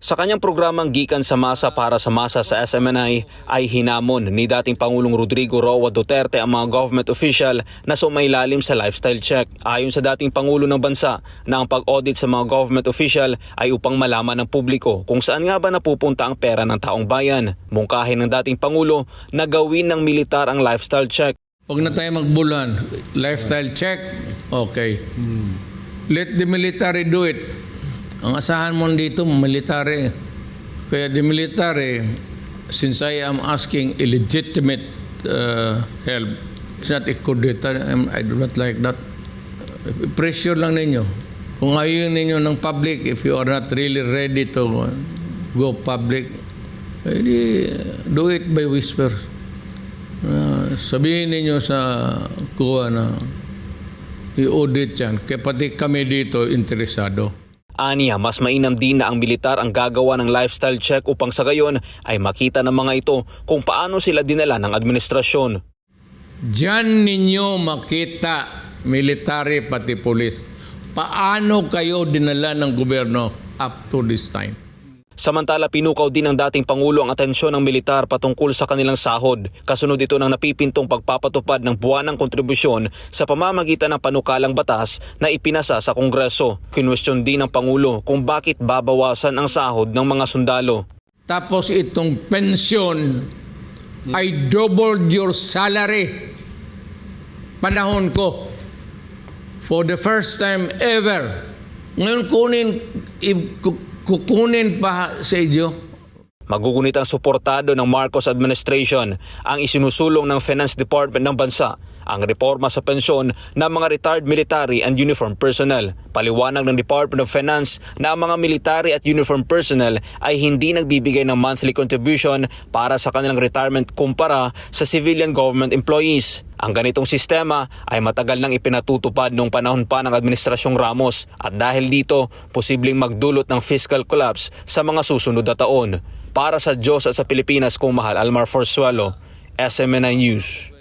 Sa kanyang programang Gikan sa Masa para sa Masa sa SMNI ay hinamon ni dating Pangulong Rodrigo Roa Duterte ang mga government official na sumailalim sa lifestyle check. Ayon sa dating Pangulo ng Bansa na ang pag-audit sa mga government official ay upang malaman ng publiko kung saan nga ba napupunta ang pera ng taong bayan. Mungkahin ng dating Pangulo na gawin ng militar ang lifestyle check. Huwag na tayo magbulan. Lifestyle check, okay. Let the military do it. Ang asahan mo dito, military. Kaya the military, since I am asking illegitimate uh, help, it's not a. I'm- I do not like that. Pressure lang ninyo. Kung ayaw ninyo ng public, if you are not really ready to go public, edi do it by whisper. Ah, sabihin ninyo sa kuha na i-audit yan. Kaya pati kami dito interesado. Aniya, mas mainam din na ang militar ang gagawa ng lifestyle check upang sa gayon ay makita ng mga ito kung paano sila dinala ng administrasyon. Diyan ninyo makita, military pati police, paano kayo dinala ng gobyerno up to this time. Samantala pinukaw din ng dating Pangulo ang atensyon ng militar patungkol sa kanilang sahod. Kasunod ito ng napipintong pagpapatupad ng buwanang kontribusyon sa pamamagitan ng panukalang batas na ipinasa sa Kongreso. Kinwestiyon din ng Pangulo kung bakit babawasan ang sahod ng mga sundalo. Tapos itong pensyon ay doubled your salary. Panahon ko. For the first time ever. Ngayon kunin, kukunin pa sa inyo. Magugunit ang suportado ng Marcos administration ang isinusulong ng Finance Department ng bansa ang reforma sa pensyon ng mga retired military and uniform personnel. Paliwanag ng Department of Finance na ang mga military at uniform personnel ay hindi nagbibigay ng monthly contribution para sa kanilang retirement kumpara sa civilian government employees. Ang ganitong sistema ay matagal nang ipinatutupad noong panahon pa ng Administrasyong Ramos at dahil dito, posibleng magdulot ng fiscal collapse sa mga susunod na taon. Para sa Diyos at sa Pilipinas kung mahal, Almar Forsuelo, SMNI News.